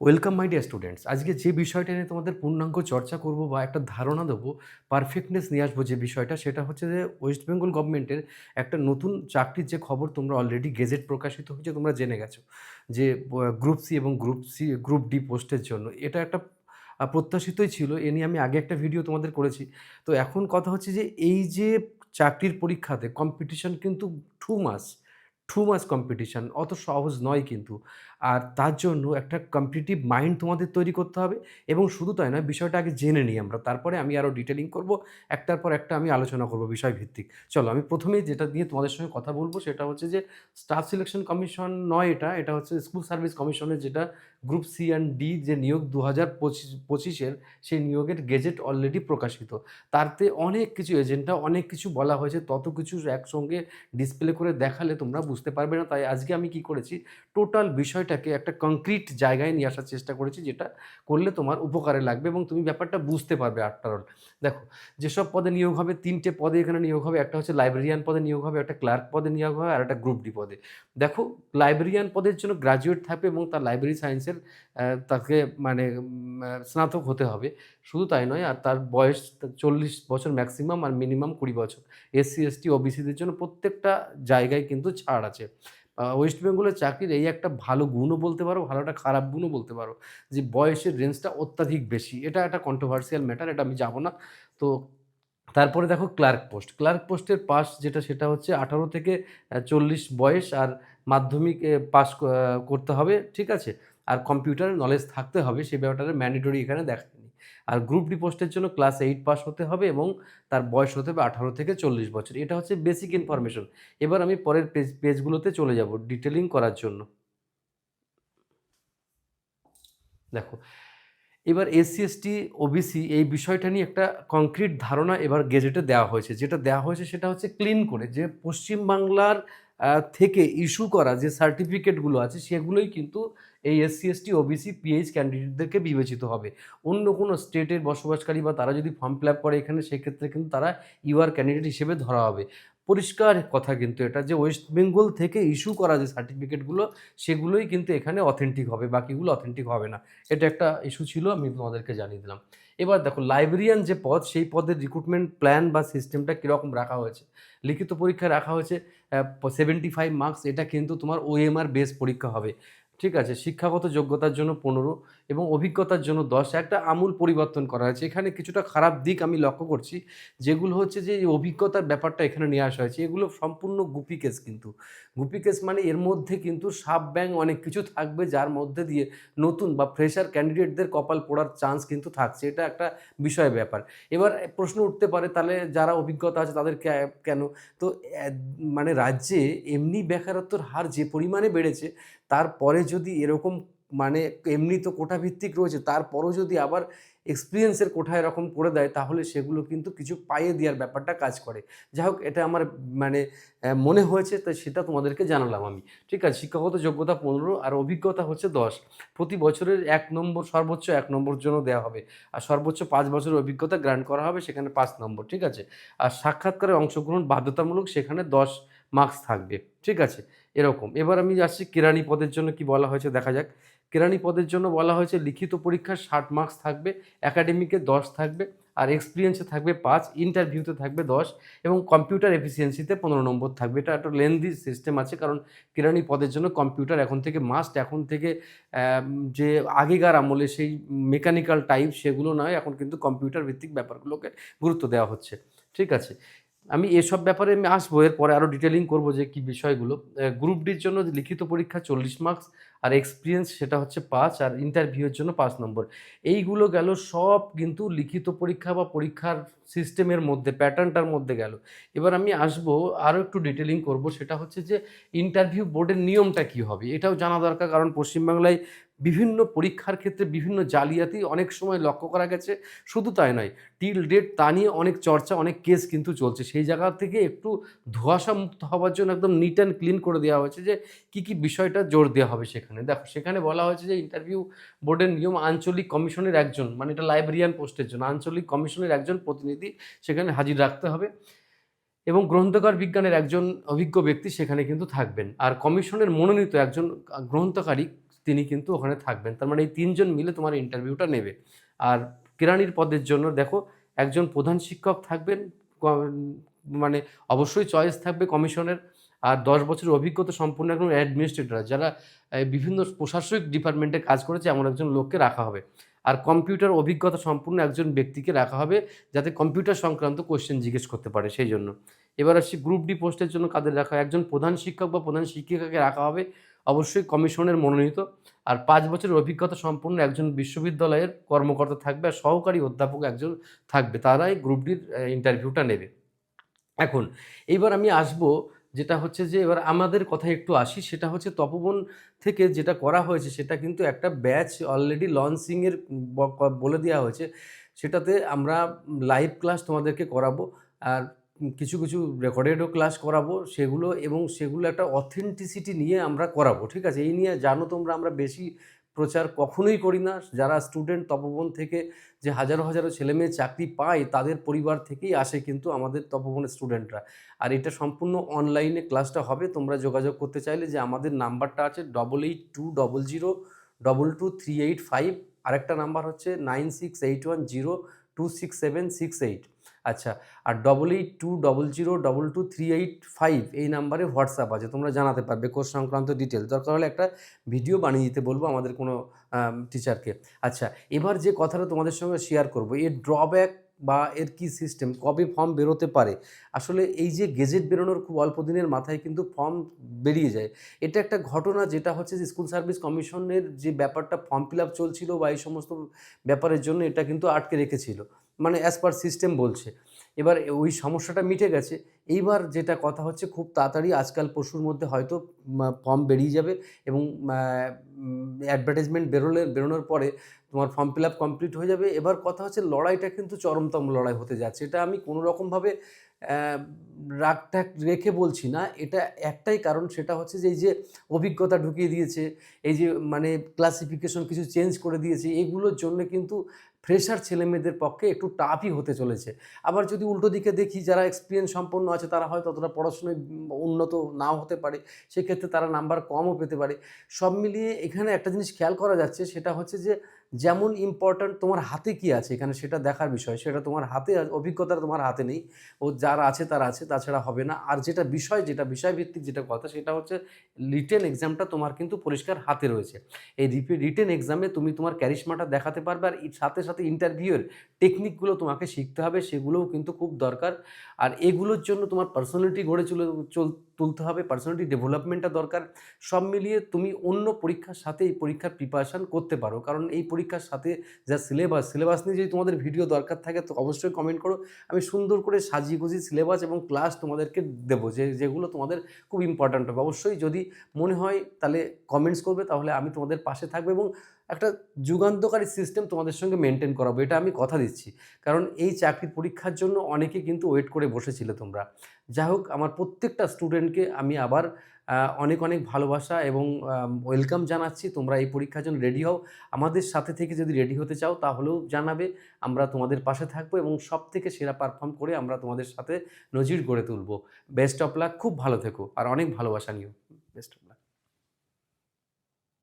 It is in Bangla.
ওয়েলকাম মাই ডিয়ার স্টুডেন্টস আজকে যে বিষয়টা নিয়ে তোমাদের পূর্ণাঙ্গ চর্চা করব বা একটা ধারণা দেবো পারফেক্টনেস নিয়ে আসব যে বিষয়টা, সেটা হচ্ছে যে ওয়েস্ট বেঙ্গল গভর্নমেন্টের একটা নতুন চাকরির যে খবর তোমরা অলরেডি গেজেট প্রকাশিত হয়েছে, তোমরা জেনে গেছো। যে গ্রুপ সি এবং গ্রুপ সি গ্রুপ ডি পোস্টের জন্য। এটা একটা প্রত্যাশিতই ছিল, এ নিয়ে আমি আগে একটা ভিডিও তোমাদের করেছি। তো এখন কথা হচ্ছে যে, এই যে চাকরির পরীক্ষাতে কম্পিটিশন কিন্তু too much too much competition অত সহজ নয় কিন্তু। আর তার জন্য একটা কম্পিটিটিভ মাইন্ড তোমাদের তৈরি করতে হবে এবং শুধু তাই নয়, বিষয়টা আগে জেনে নিই আমরা। তারপরে আমি আরও ডিটেলিং করব, একটার পর একটা আমি আলোচনা করব বিষয় ভিত্তিক চলো, আমি প্রথমেই যেটা নিয়ে তোমাদের সঙ্গে কথা বলব সেটা হচ্ছে যে স্টাফ সিলেকশন কমিশন নয় এটা এটা হচ্ছে স্কুল সার্ভিস কমিশনের যেটা গ্রুপ সি অ্যান্ড ডি যে নিয়োগ দু হাজার পঁচিশ, পঁচিশের সেই নিয়োগের গেজেট অলরেডি প্রকাশিত। তাতে অনেক কিছু এজেন্ডা অনেক কিছু বলা হয়েছে, তত কিছু একসঙ্গে ডিসপ্লে করে দেখালে তোমরা বুঝতে পারবে না। তাই আজকে আমি কি করেছি টোটাল বিষয়টাকে একটা কংক্রিট জায়গায় নিয়ে আসার চেষ্টা করেছি, যেটা করলে তোমার উপকারে লাগবে এবং তুমি ব্যাপারটা বুঝতে পারবে আফটার অল দেখো, যেসব পদে নিয়োগ হবে, তিনটে পদে এখানে নিয়োগ হবে, একটা হচ্ছে লাইব্রেরিয়ান পদে নিয়োগ হবে, একটা ক্লার্ক পদে নিয়োগ হবে আর একটা গ্রুপ ডি পদে। দেখো লাইব্রেরিয়ান পদের জন্য গ্রাজুয়েট থাকবে এবং তার লাইব্রেরি সায়েন্সের তাকে মানে স্নাতক হতে হবে। শুধু তাই নয়, আর তার বয়স চল্লিশ বছর ম্যাক্সিমাম আর মিনিমাম কুড়ি বছর। এসসি এসটি ওবিসিদের জন্য প্রত্যেকটা জায়গায় কিন্তু ছাড় আছে। ওয়েস্ট বেঙ্গলের চাকরির এই একটা ভালো গুণও বলতে পারো, ভালো একটা খারাপ গুণও বলতে পারো যে বয়সের রেঞ্জটা অত্যাধিক বেশি। এটা একটা কন্ট্রোভার্সিয়াল ম্যাটার এটা আমি যাব না। তো তারপরে দেখো ক্লার্ক পোস্ট ক্লার্ক পোস্টের পাস যেটা, সেটা হচ্ছে আঠারো থেকে চল্লিশ বয়স আর মাধ্যমিক পাস করতে হবে, ঠিক আছে? আর কম্পিউটার নলেজ থাকতে হবে সেই ব্যাপারটা ম্যান্ডেটরি এখানে দেখায়নি আর গ্রুপ ডি পোস্টের জন্য ক্লাস এইট পাস হতে হবে এবং তার বয়স হতে হবে আঠারো থেকে চল্লিশ বছর। এটা হচ্ছে বেসিক ইনফরমেশন এবার আমি পরের পেজ পেজগুলোতে চলে যাব ডিটেলিং করার জন্য। দেখো, এবার এসসি এসটি ওবিসি এই বিষয়টা নিয়ে একটা কংক্রিট ধারণা এবার গেজেটে দেওয়া হয়েছে। যেটা দেওয়া হয়েছে সেটা হচ্ছে ক্লিন করে। যে পশ্চিমবাংলার থেকে ইস্যু করা যে সার্টিফিকেটগুলো আছে, সেগুলোই কিন্তু এই এসসি এসটি ওবিসি পিএইচ ক্যান্ডিডেটদেরকে বিবেচিত হবে। অন্য কোনো স্টেটের বসবাসকারী বা তারা যদি ফর্ম ফিল আপ করে এখানে, সেক্ষেত্রে কিন্তু তারা ইউআর ক্যান্ডিডেট হিসেবে ধরা হবে। পরিষ্কার কথা কিন্তু এটা যে ওয়েস্ট বেঙ্গল থেকে ইস্যু করা যে সার্টিফিকেটগুলো সেগুলোই কিন্তু এখানে অথেন্টিক হবে, বাকিগুলো অথেন্টিক হবে না। এটা একটা ইস্যু ছিল, আমি তোমাদেরকে জানিয়ে দিলাম। এবার দেখো লাইব্রেরিয়ান যে পদ, সেই পদের রিক্রুটমেন্ট প্ল্যান বা সিস্টেমটা কীরকম রাখা হয়েছে? লিখিত পরীক্ষা রাখা হয়েছে সেভেন্টি ফাইভ মার্কস এটা কিন্তু তোমার ওএমআর বেস পরীক্ষা হবে। ঠিক আছে, শিক্ষাগত যোগ্যতার জন্য পনেরো এবং অভিজ্ঞতার জন্য দশ। একটা আমূল পরিবর্তন করা হয়েছে। এখানে কিছুটা খারাপ দিক আমি লক্ষ্য করছি, যেগুলো হচ্ছে যে অভিজ্ঞতার ব্যাপারটা এখানে নিয়ে আসা হয়েছে। এগুলো সম্পূর্ণ গুপি কেস কিন্তু। গুপি কেস মানে এর মধ্যে কিন্তু সাব ব্যাং অনেক কিছু থাকবে, যার মধ্যে দিয়ে নতুন বা ফ্রেশার ক্যান্ডিডেটদের কপাল পড়ার চান্স কিন্তু থাকছে। এটা একটা বিষয় ব্যাপার। এবার প্রশ্ন উঠতে পারে, তাহলে যারা অভিজ্ঞতা আছে তাদের কেন? তো মানে রাজ্যে এমনি বেকারত্বর হার যে পরিমাণে বেড়েছে তারপরে যদি এরকম মানে এমনি তো কোটা ভিত্তিক রয়েছে, তারপরও যদি আবার এক্সপিরিয়েন্সের কোঠা এরকম করে দেয়, তাহলে সেগুলো কিন্তু কিছু পাইয়ে দেওয়ার ব্যাপারটা কাজ করে। যাই হোক, এটা আমার মানে মনে হয়েছে তো সেটা তোমাদেরকে জানালাম আমি। ঠিক আছে, শিক্ষাগত যোগ্যতা পনেরো, আর অভিজ্ঞতা হচ্ছে দশ। প্রতি বছরের এক নম্বর, সর্বোচ্চ এক নম্বর জন্য দেওয়া হবে। আর সর্বোচ্চ পাঁচ বছরের অভিজ্ঞতা গ্রান্ট করা হবে সেখানে পাঁচ নম্বর, ঠিক আছে? আর সাক্ষাৎকারে অংশগ্রহণ বাধ্যতামূলক, সেখানে দশ মার্কস থাকবে, ঠিক আছে? এরকম। এবার আমি আসছি কেরানি পদের জন্য কি বলা হয়েছে দেখা যাক। কেরানি পদের জন্য বলা হয়েছে লিখিত পরীক্ষার ষাট মার্কস থাকবে একাডেমিকে দশ থাকবে, আর এক্সপিরিয়েন্সে থাকবে পাঁচ ইন্টারভিউতে থাকবে দশ, এবং কম্পিউটার এফিসিয়েন্সিতে পনেরো নম্বর থাকবে। এটা একটা লেন্দি সিস্টেম আছে, কারণ কেরানি পদের জন্য কম্পিউটার এখন থেকে মাস্ট এখন থেকে যে আগেকার আমলে সেই মেকানিক্যাল টাইপ সেগুলো নয়, এখন কিন্তু কম্পিউটার ভিত্তিক ব্যাপারগুলোকে গুরুত্ব দেওয়া হচ্ছে। ঠিক আছে? আমি এসব ব্যাপারে আমি আসব, এরপরে আরও ডিটেলিং করব যে কি বিষয়গুলো। গ্রুপ ডির জন্য লিখিত পরীক্ষা চল্লিশ মার্কস আর এক্সপিরিয়েন্স সেটা হচ্ছে পাঁচ আর ইন্টারভিউয়ের জন্য পাঁচ নম্বর। এইগুলো গেল সব কিন্তু লিখিত পরীক্ষা বা পরীক্ষার সিস্টেমের মধ্যে প্যাটার্নটার মধ্যে গেল। এবার আমি আসব আরও একটু ডিটেলিং করব, সেটা হচ্ছে যে ইন্টারভিউ বোর্ডের নিয়মটা কী হবে? এটাও জানা দরকার, কারণ পশ্চিমবাংলায় বিভিন্ন পরীক্ষার ক্ষেত্রে বিভিন্ন জালিয়াতি অনেক সময় লক্ষ্য করা গেছে। শুধু তাই নয় টিল ডেট তা নিয়ে অনেক চর্চা, অনেক কেস কিন্তু চলছে। সেই জায়গা থেকে একটু ধোঁয়াশা মুক্ত হওয়ার জন্য একদম নিট অ্যান্ড ক্লিন করে দেওয়া হয়েছে যে কী কী বিষয়টা জোর দেওয়া হবে সেখানে। দেখো, সেখানে বলা হয়েছে যে ইন্টারভিউ বোর্ডের নিয়ম আঞ্চলিক কমিশনের একজন মানে এটা লাইব্রেরিয়ান পোস্টের জন্য, আঞ্চলিক কমিশনের একজন প্রতিনিধি সেখানে হাজির রাখতে হবে এবং গ্রন্থকার বিজ্ঞানের একজন অভিজ্ঞ ব্যক্তি সেখানে কিন্তু থাকবেন। আর কমিশনের মনোনীত একজন গ্রন্থকারী তিনি কিন্তু ওখানে থাকবেন। তার মানে এই তিনজন মিলে তোমার ইন্টারভিউটা নেবে। আর কেরানির পদের জন্য দেখো, একজন প্রধান শিক্ষক থাকবেন মানে অবশ্যই চয়েস থাকবে কমিশনের। আর দশ বছরের অভিজ্ঞতা সম্পূর্ণ একজন অ্যাডমিনিস্ট্রেটর যারা বিভিন্ন প্রশাসনিক ডিপার্টমেন্টে কাজ করেছে, এমন একজন লোককে রাখা হবে। আর কম্পিউটার অভিজ্ঞতা সম্পূর্ণ একজন ব্যক্তিকে রাখা হবে, যাতে কম্পিউটার সংক্রান্ত কোশ্চেন জিজ্ঞেস করতে পারে, সেই জন্য। এবার আসছি গ্রুপ ডি পোস্টের জন্য কাদের রাখা একজন প্রধান শিক্ষক বা প্রধান শিক্ষিকাকে রাখা হবে, অবশ্যই কমিশনের মনোনীত। আর পাঁচ বছরের অভিজ্ঞতা সম্পন্ন একজন বিশ্ববিদ্যালয়ের কর্মকর্তা থাকবে আর সহকারী অধ্যাপক একজন থাকবে, তারাই গ্রুপ ডির ইন্টারভিউটা নেবে। এখন এইবার আমি আসব যেটা হচ্ছে যে, এবার আমাদের কথা একটু আসি, সেটা হচ্ছে তপবন থেকে যেটা করা হয়েছে, সেটা কিন্তু একটা ব্যাচ অলরেডি লঞ্চিংয়ের বলে দেওয়া হয়েছে। সেটাতে আমরা লাইভ ক্লাস তোমাদেরকে করাবো, আর কিছু কিছু রেকর্ডেডও ক্লাস করাবো, সেগুলো এবং সেগুলো একটা অথেন্টিসিটি নিয়ে আমরা করাবো, ঠিক আছে? এই নিয়ে জানো তোমরা, আমরা বেশি প্রচার কখনোই করি না। যারা স্টুডেন্ট তপবন থেকে যে হাজারো হাজারো ছেলেমেয়ে চাকরি পায়, তাদের পরিবার থেকেই আসে কিন্তু আমাদের তপবনের স্টুডেন্টরা আর এটা সম্পূর্ণ অনলাইনে ক্লাসটা হবে। তোমরা যোগাযোগ করতে চাইলে যে আমাদের নাম্বারটা আছে double eight two double zero double two three eight five আরেকটা নাম্বার হচ্ছে nine six eight one zero two six seven six eight আচ্ছা আর double eight two double zero double two three eight five এই নাম্বারে হোয়াটসঅ্যাপ আছে, তোমরা জানাতে পারবে কোর্স সংক্রান্ত ডিটেল দরকার হলে একটা ভিডিও বানিয়ে দিতে বলব আমাদের কোনো টিচারকে আচ্ছা এবার যে কথাটা তোমাদের সঙ্গে শেয়ার করব, এর ড্রব্যাক বা এর কি সিস্টেম কবে ফর্ম বেরোতে পারে? আসলে এই যে গেজেট বেরোনোর খুব অল্প দিনের মাথায় কিন্তু ফর্ম বেরিয়ে যায়। এটা একটা ঘটনা যেটা হচ্ছে যে স্কুল সার্ভিস কমিশনের যে ব্যাপারটা ফর্ম ফিল আপ চলছিল বা এই সমস্ত ব্যাপারের জন্য এটা কিন্তু আটকে রেখেছিল। মানে অ্যাজ পার সিস্টেম বলছে। এবার ওই সমস্যাটা মিটে গেছে। এইবার যেটা কথা হচ্ছে, খুব তাড়াতাড়ি আজকাল পশুর মধ্যে হয়তো ফর্ম বেরিয়ে যাবে এবং অ্যাডভার্টাইজমেন্ট বেরোলে, বেরোনোর পরে তোমার ফর্ম ফিল আপ কমপ্লিট হয়ে যাবে। এবার কথা হচ্ছে, লড়াইটা কিন্তু চরমতম লড়াই হতে যাচ্ছে। এটা আমি কোনো রকমভাবে রাগ ট্যাগ রেখে বলছি না। এটা একটাই কারণ, সেটা হচ্ছে যে, এই যে অভিজ্ঞতা ঢুকিয়ে দিয়েছে, এই যে মানে ক্লাসিফিকেশন কিছু চেঞ্জ করে দিয়েছে, এগুলোর জন্য কিন্তু ফ্রেশার ছেলেমেয়েদের পক্ষে একটু টাফই হতে চলেছে। আবার যদি উল্টো দিকে দেখি, যারা এক্সপিরিয়েন্স সম্পন্ন আছে, তারা হয়তো ততটা পড়াশোনায় উন্নত নাও হতে পারে। সেক্ষেত্রে তারা নাম্বার কমও পেতে পারে। সব মিলিয়ে এখানে একটা জিনিস খেয়াল করা যাচ্ছে, সেটা হচ্ছে যে যেমন ইম্পর্ট্যান্ট তোমার হাতে কি আছে? এখানে সেটা দেখার বিষয়, সেটা তোমার হাতে অভিজ্ঞতা তোমার হাতে নেই। ও যারা আছে, তারা আছে, তাছাড়া হবে না। আর যেটা বিষয়, যেটা বিষয়ভিত্তিক যেটা কথা, সেটা হচ্ছে রিটেন এক্সামটা তোমার কিন্তু পরিষ্কার হাতে রয়েছে। এই রিটেন এক্সামে তুমি তোমার ক্যারিশমাটা দেখাতে পারবে আর সাথে সাথে ইন্টারভিউয়ের টেকনিকগুলো তোমাকে শিখতে হবে, সেগুলোও কিন্তু খুব দরকার। আর এগুলোর জন্য তোমার পার্সোনালিটি গড়ে চলে, চল তুলতে হবে পার্সোনালিটি ডেভেলপমেন্টটা দরকার। সব মিলিয়ে তুমি অন্য পরীক্ষার সাথে এই পরীক্ষার প্রিপারেশান করতে পারো। কারণ এই পরীক্ষার সাথে যা সিলেবাস সিলেবাস নিয়ে যদি তোমাদের ভিডিও দরকার থাকে, তো অবশ্যই কমেন্ট করো। আমি সুন্দর করে সাজিয়ে গুছিয়ে সিলেবাস এবং ক্লাস তোমাদেরকে দেবো, যে, যেগুলো তোমাদের খুব ইম্পর্ট্যান্ট হবে। অবশ্যই যদি মনে হয়, তাহলে কমেন্টস করবে, তাহলে আমি তোমাদের পাশে থাকব এবং একটা যুগান্তকারী সিস্টেম তোমাদের সঙ্গে মেনটেন করাবো, এটা আমি কথা দিচ্ছি। কারণ এই চাকরির পরীক্ষার জন্য অনেকে কিন্তু ওয়েট করে বসেছিলে তোমরা। যাই হোক আমার প্রত্যেকটা স্টুডেন্টকে আমি আবার অনেক অনেক ভালোবাসা এবং ওয়েলকাম জানাচ্ছি। তোমরা এই পরীক্ষার জন্য রেডি হও। আমাদের সাথে থেকে যদি রেডি হতে চাও, তাহলেও জানাবে। আমরা তোমাদের পাশে থাকব এবং সব থেকে সেরা পারফর্ম করে আমরা তোমাদের সাথে নজির গড়ে তুলবো। বেস্ট অফ লাক খুব ভালো থেকো। আর অনেক ভালোবাসা নিও। Best of luck